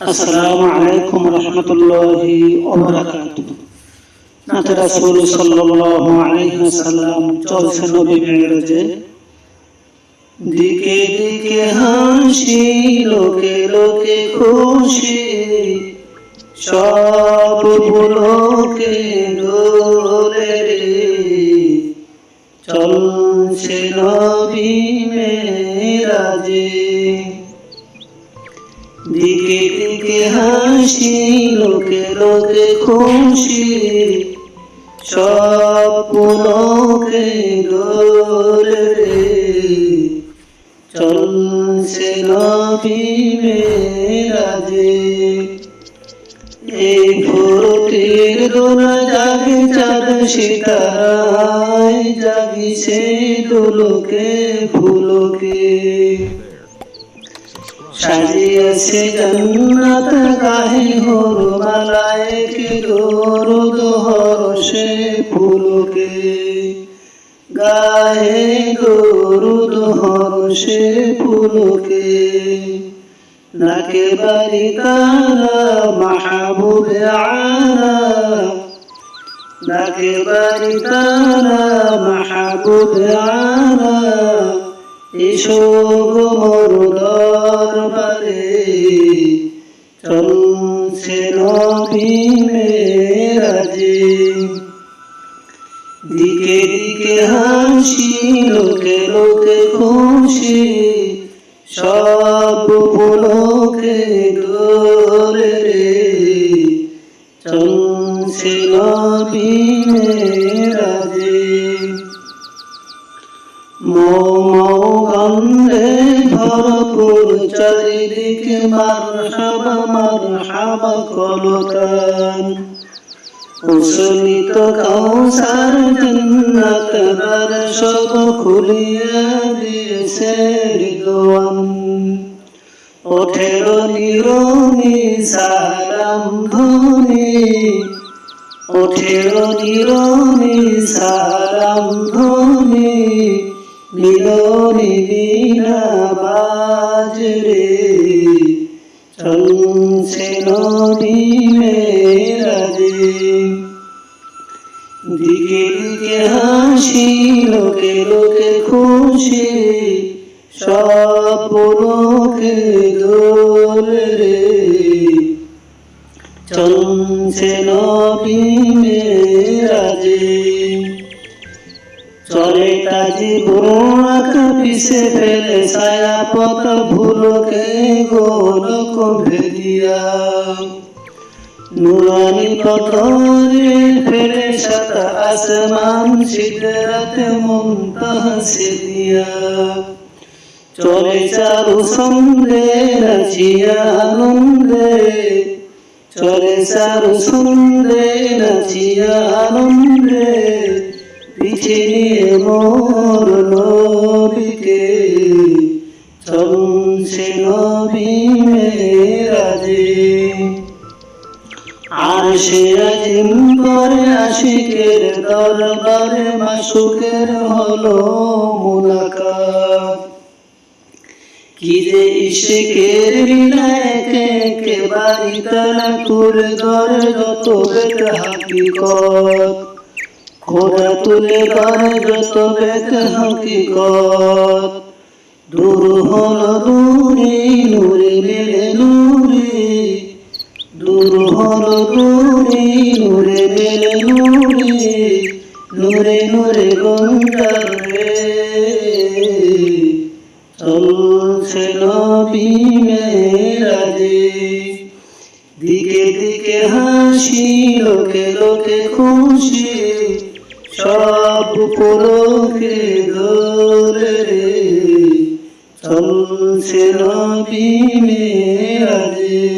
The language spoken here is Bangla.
আসসালামু আলাইকুম রহমতুল্লাহি নাতে রাসূল সাল্লাল্লাহু আলাইহি ওয়াসাল্লাম চলছে নবী মেরাজে। দিকে দিকে হাসি, লোকে লোকে খুশি। সব লোকে দোলে রে। চলছে নবী মেরাজে। দিকে দিকে হাসি, লোকে লোকে খুশি। সব লোকে দোলে চলছে নবী মেরাজে এই ভোরটির দোলা জাগে, চাঁদ সিতারায় জাগিছে দোলকে ফুলকে সাজিয়েছে জন্নত গাহে হোর মালায় কে দরুদ হরষে ফুলকে। গায়ে দরুদ হরষে ফুলকে। নাকে বাড়ি তারা মাহবুব আরা। নাকে বাড়ি তারা মাহবুব আরা। এসো গোমর দরবারে চলছে নবী মেরাজে দিকে দিকে হাসি, লোকে লোকে খুশি, সব লোকে দোলে রে। চলছে নবী মারহাবা মারহাবা কলকান। উসলিত কৌসার জন্নত বার সব খুলিয়া দিয়েছে রিদওয়ান। ওঠের নিরনি সালাম ধ্বনি, ওঠের নিরনি সালাম ধ্বনি, মিলনি বিনা বাজরে। চলছে নদী দিকে হাসি, লোকে লোকে খুশি সব লোকে দোলে রে। চলছে নবী মেরাজে চলে তাজি বোনাক পিছে ফেলে ছায়া পথ ভুলকে গোলক ভেদিয়া নুরানি পথরে ফেলে শত আসমান সিদরাত মুনতাহ সিদিয়া চলে চারু সন্দে নাচিয়া আনন্দে, চলে চারু সন্দে নাচিয়া আনন্দে পিছে মোর নবীকে চলছে নবী মেরাজে। আর সে আজিম করে আশিকের দরবারে মাসুকের হলো মুলাকাত। কি যে ইশিকের লীলাকে কে বাড়ি তালা করে দরে যত হাকিকত। খোদা তুলে দরে যত বেদ হাকিকত। দূর হল দূরে নূরে মেলে নূরে। দূর হল দূরে নূরে মেলে নূরে। নূরে নূরে গঙ্গার। রে চলছে নবী মেরাজে। দিকে দিকে হাসি, লোকে লোকে খুশি। সব পুরোকে দোলে রে চলছে নবী মেরাজে